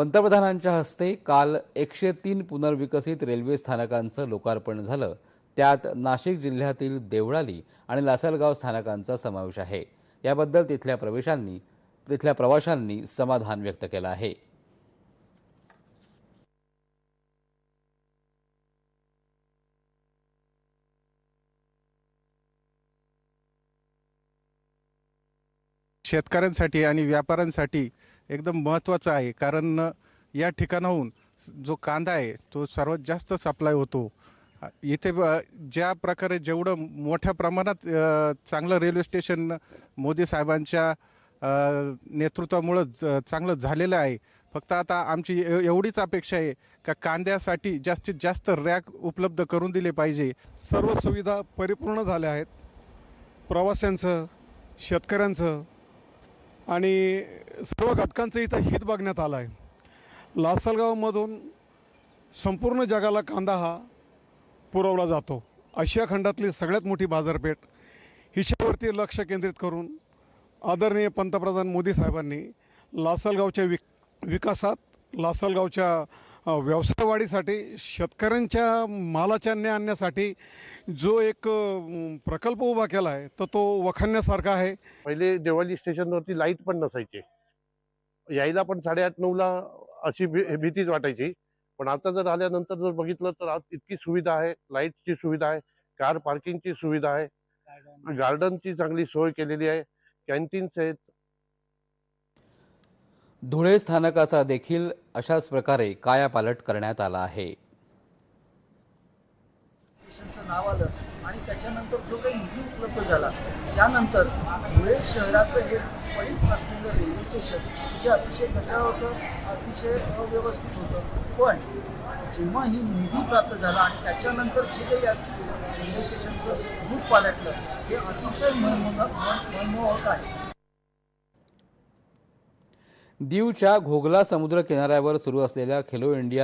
पंतप्रधानांच्या हस्ते काल एकशे तीन पुनर्विकसित रेल्वे स्थानकांचं लोकार्पण झालं. त्यात नाशिक जिल्ह्यातील देवळाली आणि लासलगाव स्थानकांचा समावेश आहे. याबद्दल तिथल्या प्रवेशांनी तिथल्या प्रवाशांनी समाधान व्यक्त केलं आहे. शेतकऱ्यांसाठी आणि व्यापाऱ्यांसाठी एकदम महत्त्वाचं आहे. कारण या ठिकाणाहून जो कांदा आहे तो सर्वात जास्त सप्लाय होतो. इथे ज्या प्रकारे जेवढं मोठ्या प्रमाणात चांगलं रेल्वे स्टेशन मोदी साहेबांच्या नेतृत्वामुळं चांगलं झालेलं आहे. फक्त आता आमची एवढीच अपेक्षा आहे का कांद्यासाठी जास्तीत जास्त रॅक उपलब्ध करून दिले पाहिजे. सर्व सुविधा परिपूर्ण झाल्या आहेत. प्रवाशांचं शेतकऱ्यांचं आणि सर्व घटकांचं इथं हित बघण्यात आलं आहे लासलगावमधून संपूर्ण जगाला कांदा हा पुरवला जातो. आशिया खंडातली सगळ्यात मोठी बाजारपेठ. हिच्यावरती लक्ष केंद्रित करून आदरणीय पंतप्रधान मोदी साहेबांनी लासलगावच्या विक विकासात लासलगावच्या व्यवसाय वाढीसाठी शेतकऱ्यांच्या मालाच्या न्याय आणण्यासाठी जो एक प्रकल्प उभा केला आहे तर तो वखाणण्यासारखा आहे. पहिले देवाली स्टेशनवरती लाइट पण नसायचे. यायला पण साडेआठ नऊला अशी भी भीतीच वाटायची. पण आता जर आल्यानंतर जर बघितलं तर आज इतकी सुविधा आहे लाईटची सुविधा आहे कार पार्किंगची सुविधा आहे. गार्डनची चांगली सोय केलेली आहे कॅन्टीन्स आहेत. धुळे स्थानकाचा देखील अशाच प्रकारे कायापालट करण्यात आला आहे. स्टेशनचं नाव आलं आणि त्याच्यानंतर जो काही निधी उपलब्ध झाला त्यानंतर धुळे शहराचं हे पळीत असलेलं रेल्वे स्टेशन जे अतिशय कचा होतं अतिशय अव्यवस्थित होतं. पण जेव्हा ही निधी प्राप्त झाला आणि त्याच्यानंतर जे काही या रेल्वे स्टेशनचं रूप पालटलं हे अतिशय मनमोहक मनमोहक आहे. दीवच्या घोगला समुद्र किनाऱ्यावर सुरू असलेल्या खेलो इंडिया